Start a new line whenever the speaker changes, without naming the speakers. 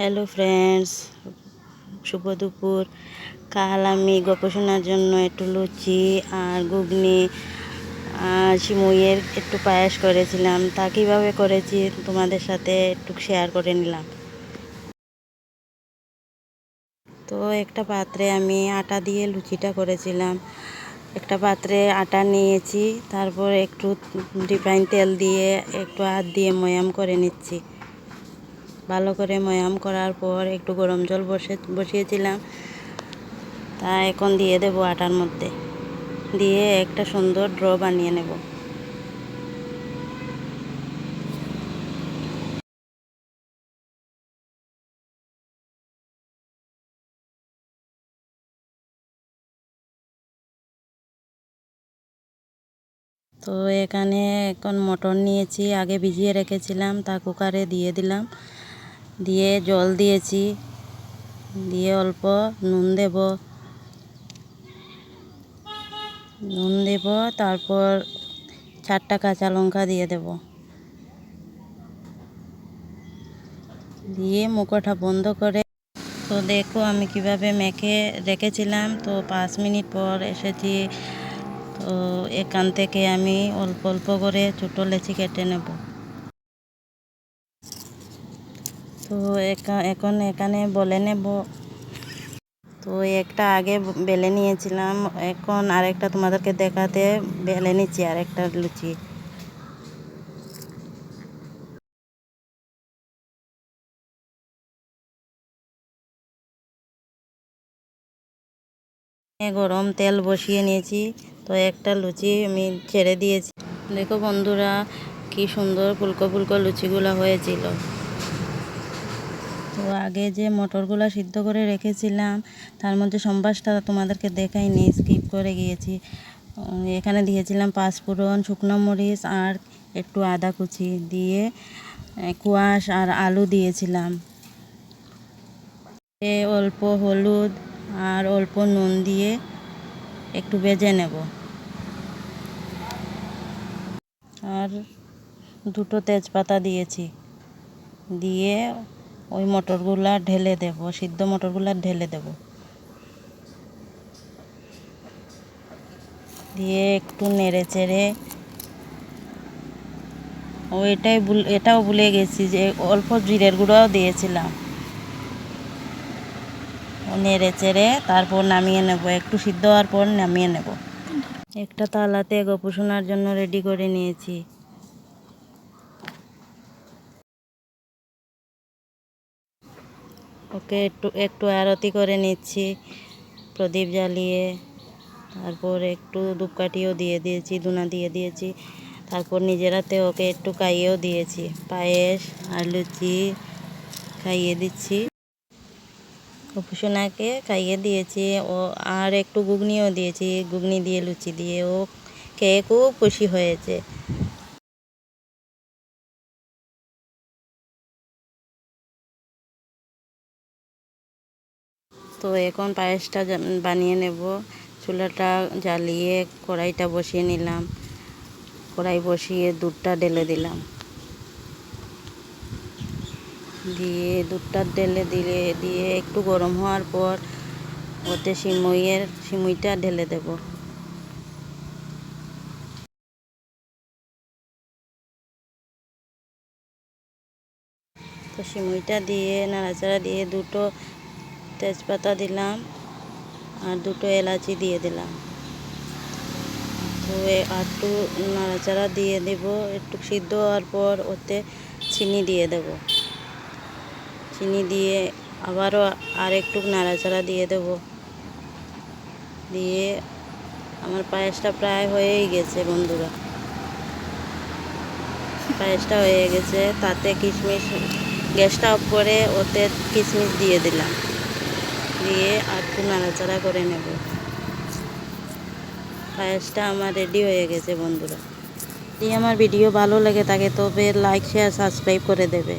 Hello friends শুভ দুপুর। কাল আমি শোনার জন্য একটু লুচি আর ঘুগনি আর সিমুইয়ের একটু পায়েস করেছিলাম। তা কীভাবে করেছি তোমাদের সাথে একটু শেয়ার করে নিলাম। তো একটা পাত্রে আমি আটা দিয়ে লুচিটা করেছিলাম। একটা পাত্রে আটা নিয়েছি, তারপর একটু রিফাইন তেল দিয়ে একটু হাত দিয়ে ময়াম করে নিচ্ছি। ভালো করে ময়াম করার পর একটু গরম জল বসে, বসিয়েছিলাম। তা এখন দিয়ে দেব আটার মধ্যে। দিয়ে একটা সুন্দর ড্র বানিয়ে নেব। তো এখানে এখন মটর নিয়েছি, আগে ভিজিয়ে রেখেছিলাম, তা কুকারে দিয়ে দিলাম। দিয়ে জল দিয়েছি। দিয়ে অল্প নুন দেব। নুন দেব, তারপর চারটা কাঁচা লঙ্কা দিয়ে দেব। দিয়ে মুখোটা বন্ধ করে, তো দেখো আমি কীভাবে মেখে রেখেছিলাম। তো পাঁচ মিনিট পর এসেছি। তো এখান থেকে আমি অল্প অল্প করে ছোটো লেচি কেটে নেব। তো এখন এখানে বলে নেব। তো একটা আগে বেলে নিয়েছিলাম, এখন আরেকটা তোমাদেরকে দেখাতে বেলে নিচ্ছি, আরেকটা লুচি। গরম তেল বসিয়ে নিয়েছি, তো একটা লুচি আমি ছেড়ে দিয়েছি। দেখো বন্ধুরা, কি সুন্দর ফুলকো ফুলকো লুচিগুলো হয়েছিল। তো আগে যে মটরগুলো সিদ্ধ করে রেখেছিলাম, তার মধ্যে সম্বাসটা তোমাদেরকে দেখাইনি স্কিপ করে গিয়েছি। এখানে দিয়েছিলাম পাঁচফোড়ন শুকনো মরিচ আর একটু আদা কুচি দিয়ে কুয়াশ আর আলু দিয়েছিলাম। অল্প হলুদ আর অল্প নুন দিয়ে একটু ভেজে নেব। আর দুটো তেজপাতা দিয়েছি। দিয়ে ওই মটরগুলা ঢেলে দেব, সিদ্ধ মটরগুলা ঢেলে দেব। দিয়ে একটু নেড়ে চেড়ে ও এটাই এটাও ভুলে গেছি যে অল্প জিরের গুঁড়াও দিয়েছিলাম। নেড়ে চেড়ে তারপর নামিয়ে নেব, একটু সিদ্ধ হওয়ার পর নামিয়ে নেব। একটা তালাতে গোপুসোনার জন্য রেডি করে নিয়েছি। ওকে একটু একটু আরতি করে নিচ্ছি, প্রদীপ জ্বালিয়ে। তারপর একটু ধূপকাঠিও দিয়ে দিয়েছি ধুনা দিয়ে দিয়েছি। তারপর নিজেরাতে ওকে একটু খাইয়েও দিয়েছি, পায়েস আর লুচি খাইয়ে দিচ্ছি। গোপুসোনাকে খাইয়ে দিয়েছি, ও আর একটু ঘুগনিও দিয়েছি, ঘুগনি দিয়ে লুচি দিয়ে। ও খেয়ে খুব খুশি হয়েছে। তো এখন পায়েসটা বানিয়ে নেব। চুলাটা জ্বালিয়ে কড়াইটা বসিয়ে নিলাম। কড়াই বসিয়ে দুধটা ঢেলে দিলাম। দিয়ে দুধটা ঢেলে দিলে, দিয়ে একটু গরম হওয়ার পর ওতে সিমইয়ের, সিমইটা ঢেলে দেব। তো সিমইটা দিয়ে, নাড়াচাড়া দিয়ে দুটো তেজপাতা দিলাম আর দুটো এলাচি দিয়ে দিলাম। তো একটু নাড়াচাড়া দিয়ে দেব, একটু সিদ্ধ হওয়ার পর ওতে চিনি দিয়ে দেব। চিনি দিয়ে আবারও আর একটু নাড়াচাড়া দিয়ে দেব। দিয়ে আমার পায়েসটা প্রায় হয়েই গেছে বন্ধুরা। পায়েসটা হয়ে গেছে, তাতে কিশমিশ গ্যাসটা অফ করে ওতে কিশমিশ দিয়ে দিলাম। দিয়ে আর একটু নাড়াচাড়া করে নেব। পায়েসটা আমার রেডি হয়ে গেছে বন্ধুরা। যদি আমার ভিডিও ভালো লাগে থাকে তবে লাইক শেয়ার সাবস্ক্রাইব করে দেবে।